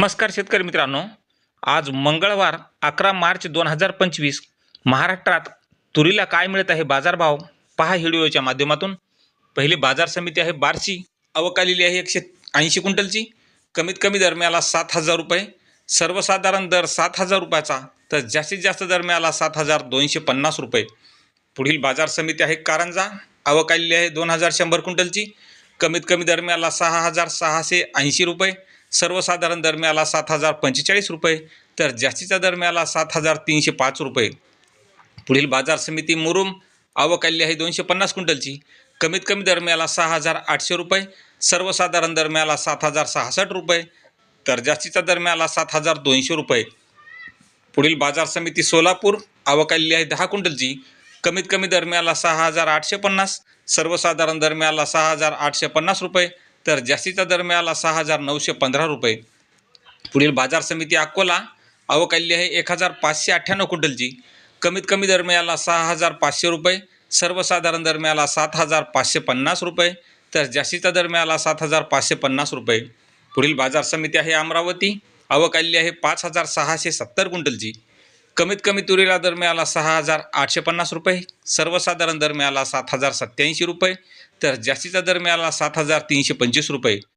नमस्कार शेतकरी मित्रांनो. आज मंगळवार अकरा मार्च दोन हजार पंचवीस महाराष्ट्रात तुरीला काय मिळत आहे बाजारभाव पहा हिडिओच्या माध्यमातून. पहिली बाजार समिती आहे बारशी. अवकालेली आहे एकशे ऐंशी क्विंटलची. कमीत कमी दर मिळाला सात हजार रुपये. सर्वसाधारण दर सात हजार रुपयाचा तर जास्तीत जास्त दर मिळाला सात हजार दोनशे पन्नास रुपये. पुढील बाजार समिती आहे कारंजा. आवक आहे दोन हजार शंभर क्विंटलची. कमीत कमी दर मिळाला सहा हजार सहाशे ऐंशी रुपये. सर्वसाधारण दर मिळाला सात हजार पंचेचाळीस रुपये तर जास्तीचा दर मिळाला सात हजार तीनशे पाच रुपये. पुढील बाजार समिती मुरुम आवक आली आहे दोनशे पन्नास क्विंटलची. कमीत कमी दर मिळाला सहा हजार आठशे रुपये सर्वसाधारण दर मिळाला सात हजार सहासष्ट रुपये तर जास्तीचा दर मिळाला सात हजार दोनशे रुपये. पुढील बाजार समिती सोलापूर आवक आलेली आहे दहा क्विंटलची. कमीत कमी दर मिळाला सहा हजार आठशे पन्नास सर्वसाधारण दर मिळाला सहा हजार आठशे पन्नास रुपये तर जास्तीचा दर मिळाला सहा हजार नऊशे पंधरा रुपये. पुढील बाजार समिती अकोला आवक आलेली आहे एक हजार पाचशे अठ्ठ्याण्णव क्विंटलची. कमीत कमी दर मिळाला सहा हजार पाचशे रुपये सर्वसाधारण दर मिळाला सात हजार पाचशे पन्नास रुपये तर जास्तीचा दर मिळाला सात हजार पाचशे पन्नास रुपये. पुढील बाजार समिती आहे अमरावती आवक आलेली आहे पाच हजार सहाशे सत्तर क्विंटलची. कमीत कमी तुरीला दर मिळाला सहा हजार आठशे पन्नास रुपये सर्वसाधारण दर मिळाला सात हजार सत्याऐंशी रुपये तर जास्तीचा दर मिळाला सात हजार तीनशे पंचवीस रुपये.